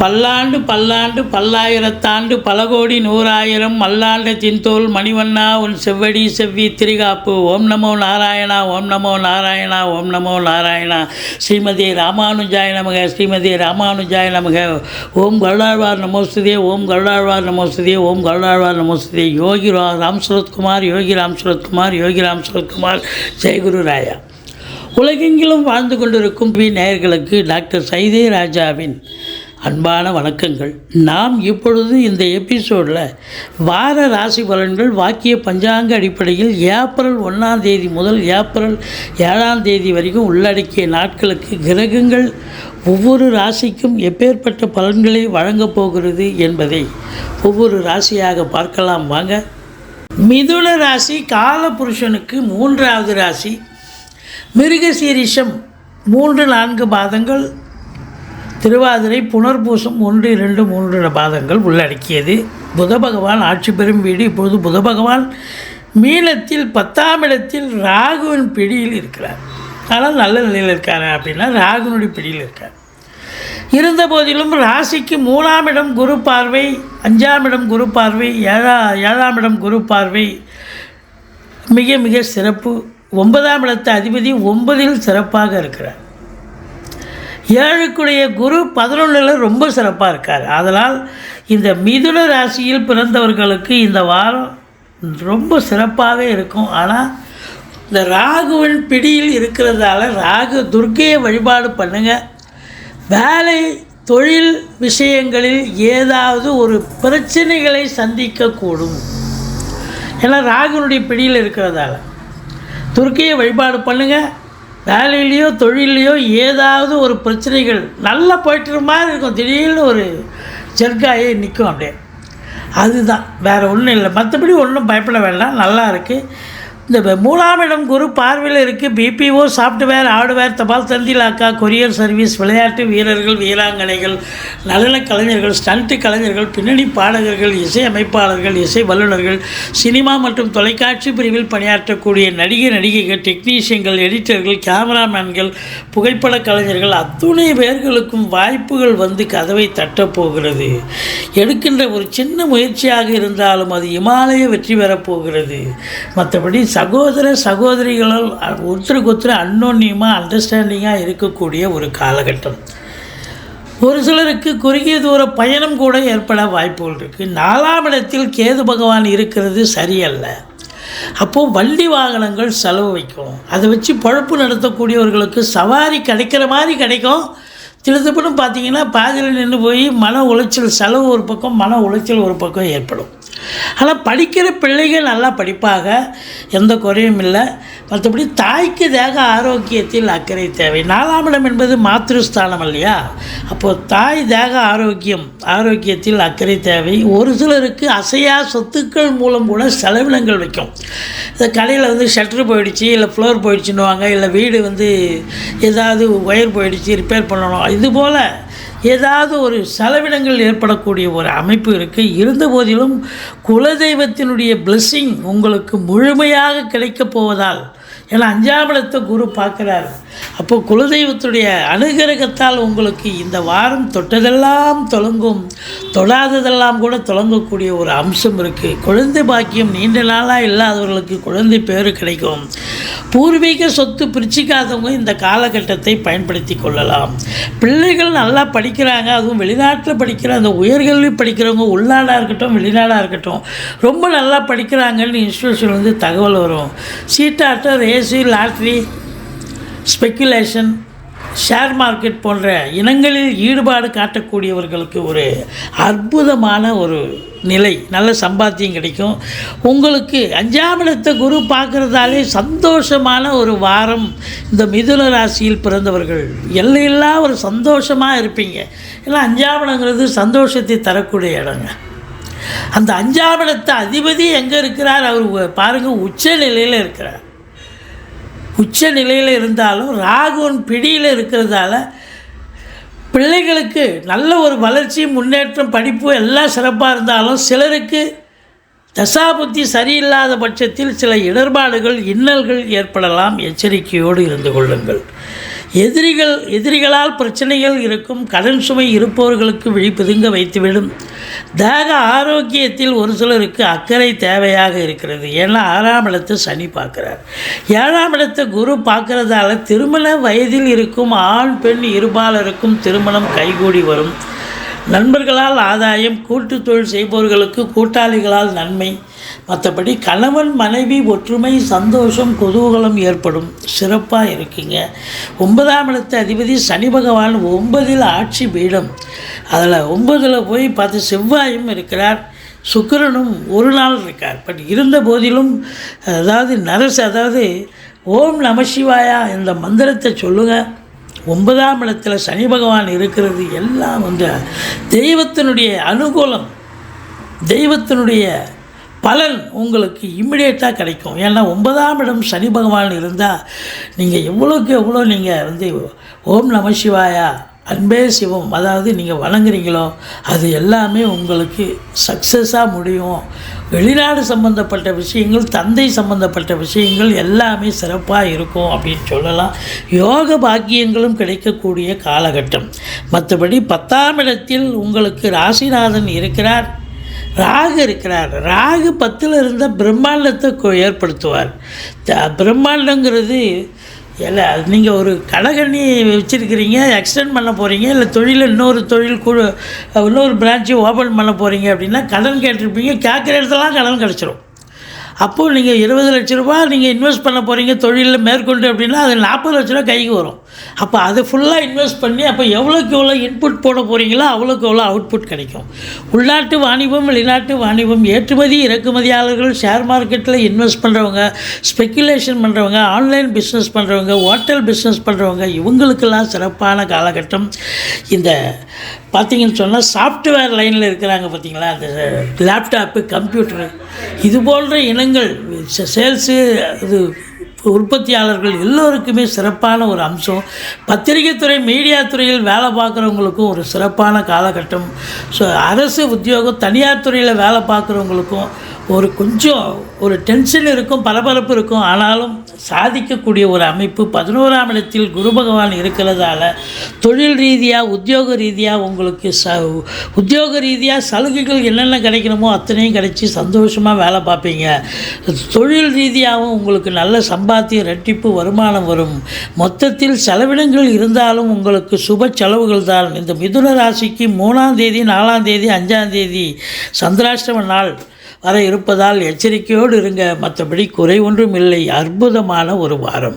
பல்லாண்டு பல்லாண்டு பல்லாயிரத்தாண்டு பல கோடி நூறாயிரம் மல்லாண்ட தின்தோல் மணிவண்ணா உன் செவ்வடி செவ்வி திரிகாப்பு. ஓம் நமோ நாராயணா ஓம் நமோ நாராயணா ஓம் நமோ நாராயணா. ஸ்ரீமதி ராமானுஜாய நமக ஸ்ரீமதி ராமானுஜாய நமக. ஓம் கருடாழ்வார் நமோஸ்துதே ஓம் கருடாழ்வார் நமோஸ்துதே ஓம் கருடாழ்வார் நமோஸ்துதே. யோகி ரா ராம் சுரத்குமார் யோகி ராம் சுரத்குமார் யோகி ராம் சுரத்குமார். ஜெயகுரு ராயா. உலகெங்கிலும் வாழ்ந்து கொண்டிருக்கும் பி நேயர்களுக்கு டாக்டர் சைதே ராஜாவின் அன்பான வணக்கங்கள். நாம் இப்பொழுது இந்த எபிசோடில் வார ராசி பலன்கள் வாக்கிய பஞ்சாங்க அடிப்படையில் ஏப்ரல் ஒன்றாம் தேதி முதல் ஏப்ரல் ஏழாம் தேதி வரைக்கும் உள்ளடக்கிய நாட்களுக்கு கிரகங்கள் ஒவ்வொரு ராசிக்கும் எப்பேற்பட்ட பலன்களை வழங்கப் போகிறது என்பதை ஒவ்வொரு ராசியாக பார்க்கலாம் வாங்க. மிதுன ராசி காலபுருஷனுக்கு மூன்றாவது ராசி. மிருகசீரிஷம் மூன்று நான்கு பாதங்கள். திருவாதிரை புனர்பூசம் ஒன்று இரண்டு மூன்று பாதங்கள் உள்ளடக்கியது. புத பகவான் ஆட்சி பெறும் வீடு இப்பொழுது புத பகவான் மீனத்தில் பத்தாம் இடத்தில் ராகுவின் பிடியில் இருக்கிறார். ஆனால் நல்ல நிலையில் இருக்கார் அப்படின்னா ராகுனுடைய பிடியில் இருக்கார். இருந்த போதிலும் ராசிக்கு மூணாம் இடம் குரு பார்வை அஞ்சாம் இடம் குரு பார்வை ஏழா ஏழாம் இடம் குரு பார்வை. மிக மிக சிறப்பு. ஒன்பதாம் இடத்து அதிபதி ஒன்பதில் சிறப்பாக இருக்கிறார். ஏழுக்குடைய குரு பதினொன்றில் ரொம்ப சிறப்பாக இருக்கார். அதனால் இந்த மிதுன ராசியில் பிறந்தவர்களுக்கு இந்த வாரம் ரொம்ப சிறப்பாகவே இருக்கும். ஆனால் இந்த ராகுவின் பிடியில் இருக்கிறதால ராகு துர்க்கையை வழிபாடு பண்ணுங்கள் வேலை தொழில் விஷயங்களில் ஏதாவது ஒரு பிரச்சனைகளை சந்திக்கக்கூடும். ஏன்னா ராகுனுடைய பிடியில் இருக்கிறதால. துர்க்கையை வழிபாடு பண்ணுங்கள் வேலையிலையோ தொழிலையோ ஏதாவது ஒரு பிரச்சனைகள் நல்லா போயிட்டு மாதிரி இருக்கும். திடீர்னு ஒரு ஜெர்காயே நிற்கும் அப்படியே. அதுதான். வேறு ஒன்றும் இல்லை. மற்றபடி ஒன்றும் பயப்பட வேண்டாம். நல்லா இருக்குது இந்த மூணாம் இடம் குரு பார்வையில் இருக்குது பிபிஓ சாஃப்ட்வேர் ஹார்ட்வேர் தபால் தந்திலாக்கா கொரியர் சர்வீஸ் விளையாட்டு வீரர்கள் வீராங்கனைகள் நடன கலைஞர்கள் ஸ்டண்ட்டு கலைஞர்கள் பின்னணி பாடகர்கள் இசை அமைப்பாளர்கள் இசை வல்லுநர்கள் சினிமா மற்றும் தொலைக்காட்சி பிரிவில் பணியாற்றக்கூடிய நடிகை நடிகைகள் டெக்னீஷியன்கள் எடிட்டர்கள் கேமராமேன்கள் புகைப்பட கலைஞர்கள் அத்துணை பேர்களுக்கும் வாய்ப்புகள் வந்து கதவை தட்டப்போகிறது எடுக்கின்ற ஒரு சின்ன முயற்சியாக இருந்தாலும் அது இமாலய வெற்றி பெறப்போகிறது மற்றபடி சகோதர சகோதரிகளால் ஒருத்தருக்கு ஒருத்தர் அன்னோன்யமாக அண்டர்ஸ்டாண்டிங்காக இருக்கக்கூடிய ஒரு காலகட்டம். ஒரு சிலருக்கு குறுகிய தூர பயணம் கூட ஏற்பட வாய்ப்புகள் இருக்குது நாலாம் இடத்தில் கேது பகவான் இருக்கிறது சரியல்ல. அப்போது வண்டி வாகனங்கள் செலவு வைக்கும். அதை வச்சு பழப்பு நடத்தக்கூடியவர்களுக்கு சவாரி கிடைக்கிற மாதிரி கிடைக்கும். திருத்தப்படும் பார்த்தீங்கன்னா பாதியில் நின்று போய் மன உளைச்சல் செலவு ஒரு பக்கம் மன உளைச்சல் ஒரு பக்கம் ஏற்படும். ஆனால் படி படிக்கிற பிள்ளைகள் நல்லா படிப்பாக எந்த குறையும் இல்லை. மற்றபடி தாய்க்கு தேக ஆரோக்கியத்தில் அக்கறை தேவை. நாலாம் இடம் என்பது மாத்திருஸ்தானம் இல்லையா? அப்போது தாய் தேக ஆரோக்கியம் ஆரோக்கியத்தில் அக்கறை தேவை. ஒரு சிலருக்கு அசையா சொத்துக்கள் மூலம் கூட செலவினங்கள் வைக்கும். இந்த கடையில் வந்து ஷட்டர் போயிடுச்சு இல்லை ஃப்ளோர் போயிடுச்சுன்னுவாங்க இல்லை வீடு வந்து ஏதாவது ஒயர் போயிடுச்சு ரிப்பேர் பண்ணணும். இதுபோல் ஏதாவது ஒரு செலவினங்கள் ஏற்படக்கூடிய ஒரு அமைப்பு இருக்குது இருந்த போதிலும் இடத்தினுடைய பிளெஸ்ஸிங் உங்களுக்கு முழுமையாக கிடைக்கப் போவதால். ஏன்னா அஞ்சாம் இடத்தை குரு பார்க்குறார். அப்போ குலதெய்வத்துடைய அனுகிரகத்தால் உங்களுக்கு இந்த வாரம் தொட்டதெல்லாம் தொடங்கும் தொடாததெல்லாம் கூட தொடங்கக்கூடிய ஒரு அம்சம் இருக்குது குழந்தை பாக்கியம் நீண்ட நாளாக இல்லாதவர்களுக்கு குழந்தை பேர் கிடைக்கும். பூர்வீக சொத்து பிரிச்சிக்காதவங்க இந்த காலகட்டத்தை பயன்படுத்தி கொள்ளலாம். பிள்ளைகள் நல்லா படிக்கிறாங்க அதுவும் வெளிநாட்டில் படிக்கிற அந்த உயர்கல்வி படிக்கிறவங்க உள்நாடாக இருக்கட்டும் வெளிநாடாக இருக்கட்டும் ரொம்ப நல்லா படிக்கிறாங்கன்னு இன்ஸ்டியூஷன் வந்து தகவல் வரும். சீட்டாட்டம் race lottery speculation share market போன்ற இனங்களில் ஈடுபாடு காட்டக்கூடியவர்களுக்கு ஒரு அற்புதமான ஒரு நிலை நல்ல சம்பாத்தியம் கிடைக்கும். உங்களுக்கு அஞ்சாம் இடத்த குரு பார்க்குறதாலே சந்தோஷமான ஒரு வாரம் இந்த மிதுன ராசியில் பிறந்தவர்கள். எல்லையெல்லாம் ஒரு சந்தோஷமாக இருப்பீங்க. ஏன்னா அஞ்சாம் இடங்கிறது சந்தோஷத்தை தரக்கூடிய இடங்க. அந்த அஞ்சாம் இடத்த அதிபதி எங்கே இருக்கிறார்? அவர் பாருங்கள் உச்ச நிலையில் இருக்கிறார். உச்ச நிலையில் இருந்தாலும் ராகுவன் பிடியில் இருக்கிறதால பிள்ளைகளுக்கு நல்ல ஒரு வளர்ச்சி முன்னேற்றம் படிப்பு எல்லாம் சிறப்பாக இருந்தாலும் சிலருக்கு தசாபுத்தி சரியில்லாத பட்சத்தில் சில இடர்பாடுகள் இன்னல்கள் ஏற்படலாம். எச்சரிக்கையோடு இருந்து கொள்ளுங்கள். எதிரிகள் எதிரிகளால் பிரச்சனைகள் இருக்கும் கடன் சுமை இருப்பவர்களுக்கு விழிப்புதுங்க வைத்துவிடும். தேக ஆரோக்கியத்தில் ஒரு சிலருக்கு அக்கறை தேவையாக இருக்கிறது. ஏன்னா ஆறாம் இடத்தை சனி பார்க்குறார். ஏழாம் இடத்தை குரு பார்க்கறதால திருமண வயதில் இருக்கும் ஆண் பெண் இருபாலருக்கும் திருமணம் கைகூடி வரும். நண்பர்களால் ஆதாயம் கூட்டு தொழில் செய்பவர்களுக்கு கூட்டாளிகளால் நன்மை. மற்றபடி கணவன் மனைவி ஒற்றுமை சந்தோஷம் குதூகலம் ஏற்படும். சிறப்பாக இருக்குங்க. ஒன்பதாம் இடத்து அதிபதி சனி பகவான் ஒன்பதில் ஆட்சி பீடம். அதில் ஒன்பதில் போய் பார்த்து செவ்வாயும் இருக்கிறார். சுக்கிரனும் ஒரு நாள் இருக்கார். பட் இருந்த போதிலும் அதாவது நரசு அதாவது ஓம் நம சிவாயா இந்த மந்திரத்தை சொல்லுங்கள் ஒன்பதாம் இடத்துல சனி பகவான் இருக்கிறது எல்லாம் வந்து தெய்வத்தினுடைய அனுகூலம் தெய்வத்தினுடைய பலன் உங்களுக்கு இம்மிடியேட்டாக கிடைக்கும். ஏன்னா ஒன்பதாம் இடம் சனி பகவான் இருந்தால் நீங்கள் எவ்வளோக்கு எவ்வளோ நீங்கள் வந்து ஓம் நம சிவாயா அன்பே சிவம். அதாவது நீங்கள் வணங்குறீங்களோ அது எல்லாமே உங்களுக்கு சக்ஸஸாக முடியும். வெளிநாடு சம்பந்தப்பட்ட விஷயங்கள் தந்தை சம்பந்தப்பட்ட விஷயங்கள் எல்லாமே சிறப்பாக இருக்கும் அப்படின்னு சொல்லலாம். யோக பாக்கியங்களும் கிடைக்கக்கூடிய காலகட்டம். மற்றபடி பத்தாம் இடத்தில் உங்களுக்கு ராசிநாதன் இருக்கிறார். ராகு இருக்கிறார். ராகு பத்தில் இருந்த பிரம்மாண்டத்தை ஏற்படுத்துவார். த- பிரம்மாண்டங்கிறது இல்லை நீங்கள் ஒரு கடைகண்ணி வச்சுருக்கிறீங்க எக்ஸ்டெண்ட் பண்ண போகிறீங்க இல்லை தொழிலில் இன்னொரு தொழில் குழு இன்னொரு பிரான்ச்சு ஓப்பன் பண்ண போகிறீங்க அப்படின்னா கடன் கேட்டிருப்பீங்க கேட்குற இடத்துலலாம் கடன் கிடச்சிரும். அப்போது நீங்கள் இருபது லட்ச ரூபா நீங்கள் இன்வெஸ்ட் பண்ண போகிறீங்க தொழிலில் மேற்கொண்டு அப்படின்னா அது நாற்பது லட்ச ரூபா கைக்கு வரும். அப்போ அதை ஃபுல்லாக இன்வெஸ்ட் பண்ணி அப்போ எவ்வளோக்கு எவ்வளோ இன்புட் போட போகிறீங்களோ அவ்வளோக்கு எவ்வளோ அவுட்புட் கிடைக்கும். உள்நாட்டு வாணிபம் வெளிநாட்டு வாணிபம் ஏற்றுமதி இறக்குமதியாளர்கள் ஷேர் மார்க்கெட்டில் இன்வெஸ்ட் பண்ணுறவங்க ஸ்பெக்குலேஷன் பண்ணுறவங்க ஆன்லைன் பிஸ்னஸ் பண்ணுறவங்க ஹோட்டல் பிஸ்னஸ் பண்ணுறவங்க இவங்களுக்கெல்லாம் சிறப்பான காலகட்டம். இந்த பார்த்தீங்கன்னு சொன்னால் சாஃப்ட்வேர் லைனில் இருக்கிறாங்க பார்த்தீங்களா அந்த லேப்டாப்பு கம்ப்யூட்டரு இது போன்ற இனங்கள் சேல்ஸு இது உற்பத்தியாளர்கள் எல்லோருக்குமே சிறப்பான ஒரு அம்சம். பத்திரிகை துறை மீடியா துறையில் வேலை பார்க்குறவங்களுக்கும் ஒரு சிறப்பான காலகட்டம். ஸோ அரசு உத்தியோகம் தனியார் துறையில் வேலை பார்க்குறவங்களுக்கும் ஒரு கொஞ்சம் ஒரு டென்ஷன் இருக்கும் பரபரப்பு இருக்கும். ஆனாலும் சாதிக்கக்கூடிய ஒரு அமைப்பு பதினோராம் இடத்தில் குரு பகவான் இருக்கிறதால தொழில் ரீதியாக உத்தியோக ரீதியாக உங்களுக்கு ச உத்தியோக ரீதியாக சலுகைகள் என்னென்ன கிடைக்கணுமோ அத்தனையும் கிடைச்சி சந்தோஷமாக வேலை பார்ப்பீங்க. தொழில் ரீதியாகவும் உங்களுக்கு நல்ல சம்பாத்தியம் ரெட்டிப்பு வருமானம் வரும். மொத்தத்தில் செலவினங்கள் இருந்தாலும் உங்களுக்கு சுப செலவுகள் தான். இந்த மிதுன ராசிக்கு மூணாம் தேதி நாலாம் தேதி அஞ்சாம் தேதி சந்திராஷ்டம நாள். வர இருப்பதால் எச்சரிக்கையோடு இருங்க. மற்றபடி குறை ஒன்றும் இல்லை. அற்புதமான ஒரு வாரம்.